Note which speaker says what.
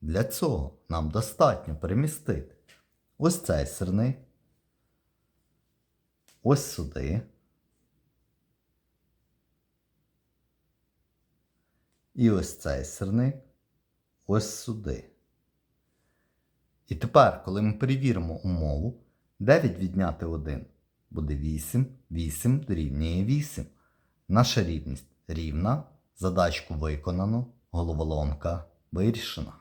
Speaker 1: Для цього нам достатньо перемістити ось цей сирник, ось сюди. І ось цей сирник ось сюди. І тепер, коли ми перевіримо умову, 9 відняти 1 буде 8, 8 дорівнює 8. Наша рівність рівна, задачку виконано, головоломка вирішена.